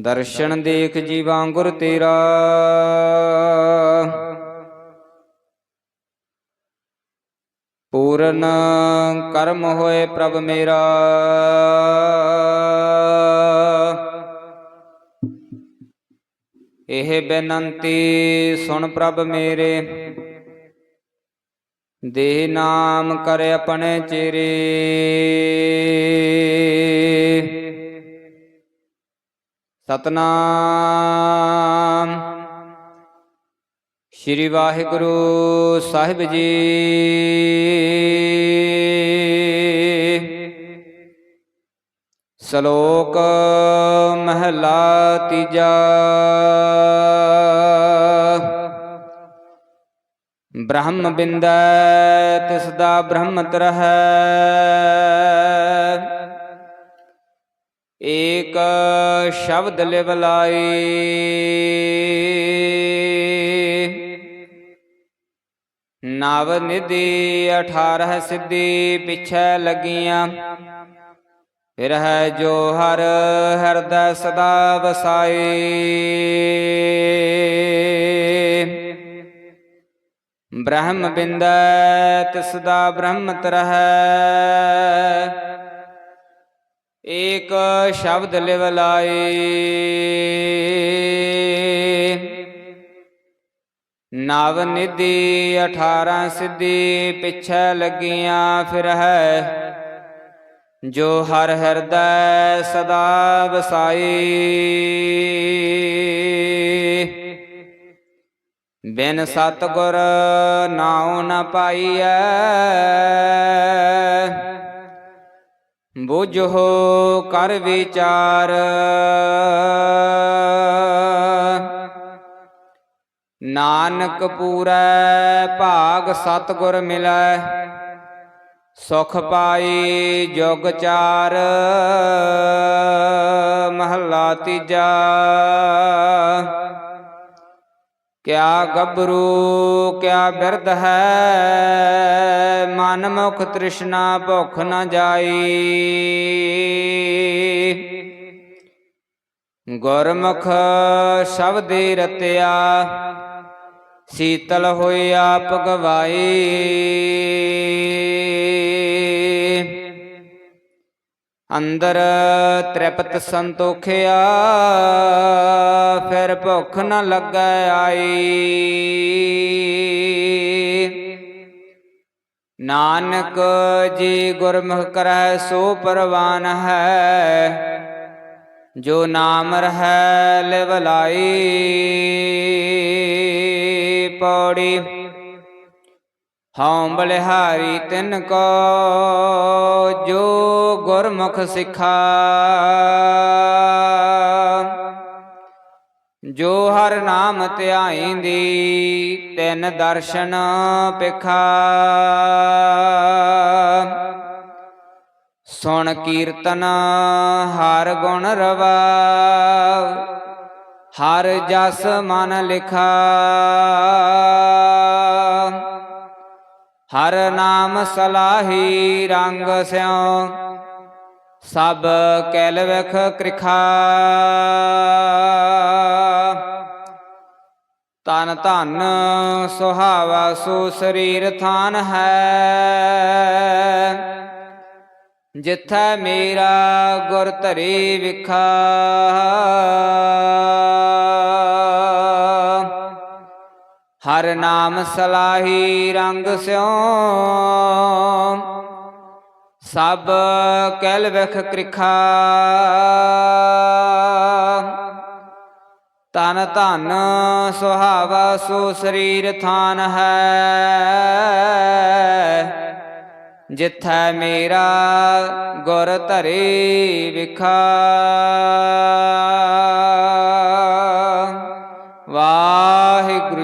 ਦਰਸ਼ਨ ਦੇਖ ਜੀਵਾਂ ਗੁਰ ਤੇਰਾ। ਪੂਰਨ ਕਰਮ ਹੋਏ ਪ੍ਰਭ ਮੇਰਾ। ਇਹ ਬੇਨੰਤੀ ਸੁਣ ਪ੍ਰਭ ਮੇਰੇ। ਦੇ ਨਾਮ ਕਰ ਆਪਣੇ ਚੇਰੇ। ਸਤਨਾਮ। ਸ਼੍ਰੀ ਵਾਹਿਗੁਰੂ ਸਾਹਿਬ ਜੀ। ਸ਼ਲੋਕ ਮਹਲਾ ਤੀਜਾ। ਬ੍ਰਹਮ ਬਿੰਦੈ ਤਿਸ ਦਾ ਬ੍ਰਹਮ ਤਰਹਿ ਏਕ ਸ਼ਬਦ ਲਿਵ ਲਾਈ ਨਵ ਨਿਧੀ 18 ਸਿੱਧੀ ਪਿਛੈ ਲੱਗੀਆਂ। ਫਿਰ ਹੈ ਜੋ ਹਰ ਹਿਰਦੈ ਸਦਾ ਵਸਾਈ ਬ੍ਰਹਮ ਬਿੰਦੈ ਤਿਸ ਦਾ ਬ੍ਰਹਮ ਤਰਹਿ ਏਕ ਸ਼ਬਦ ਲਿਵ ਲਾਈ ਨਵ ਨਿਧੀ 18 ਸਿੱਧੀ ਪਿਛੈ ਲੱਗੀਆਂ ਫਿਰ ਹੈ। ਜੋ ਹਰ ਹਿਰਦੈ ਸਦਾ ਵਸਾਈ ਬਿਨ ਸਤਗੁਰ ਨਾਉ ਨ ਪਾਈਐ। ਬੁਝੋ ਕਰ ਵਿਚਾਰ। ਨਾਨਕ ਪੂਰੈ ਭਾਗ ਸਤਗੁਰ ਮਿਲੈ ਸੁਖ ਪਾਈ ਜੁਗ ਚਾਰ ਮਹੱਲਾ ਤੀਜਾ। ਕਿਆ ਗੱਭਰੂ, ਕਿਆ ਬਿਰਧ ਹੈ? ਮਨ ਮੁਖ ਤ੍ਰਿਸ਼ਨਾ ਭੁਖ ਨ ਜਾਈ। ਗੁਰਮੁਖ ਸ਼ਬਦੇ ਰਤਿਆ, ਸੀਤਲ ਹੋਈ ਆਪ ਗਵਾਈ। ਅੰਦਰ ਤ੍ਰਿਪਤ ਸੰਤੋਖਿਆ, ਫਿਰ ਭੁੱਖ ਨ ਲੱਗੈ ਆਈ। ਨਾਨਕ ਜੀ ਗੁਰਮੁਖ ਕਰੈ ਸੋ ਪਰਵਾਨ ਹੈ, ਜੋ ਨਾਮ ਰਹੈ ਲਿਵ ਲਾਈ, ਪੌੜੀ ਹਉ ਬਲਿਹਾਰੀ ਤਿਨ ਕੋ, ਜੋ ਗੁਰਮੁਖ ਸਿਖਾ। ਜੋ ਹਰ ਨਾਮ ਧਿਆਈਂਦੀ, ਤਿਨ ਦਰਸ਼ਨ ਪਿਖਾ। ਸੁਣ ਕੀਰਤਨ ਹਰ ਗੁਣ ਰਵਾ, ਹਰ ਜਸ ਮਨ ਲਿਖਾ। ਹਰ ਨਾਮ ਸਲਾਹੀ ਰੰਗ ਸਿਉ, ਸਭ ਕੈਲ ਵਖ ਕ੍ਰਿਖਾ। ਤਨ ਧਨ ਸੁਹਾਵਾ ਸੋ ਸਰੀਰ ਥਾਨ ਹੈ। ਜਿੱਥੈ ਮੇਰਾ ਗੁਰ ਧਰੇ ਵਿਖਾ। ਹਰ ਨਾਮ ਸਲਾਹੀ ਰੰਗ ਸਿਉ। ਸਭ ਕੈਲ ਵਖ ਕ੍ਰਿਖਾ। ਤਨ ਧਨ ਸੁਹਾਵਾ ਸੋ ਸਰੀਰ ਥਾਨ ਹੈ। ਜਿੱਥੈ ਮੇਰਾ ਗੁਰ ਧਰੇ ਵਿਖਾ।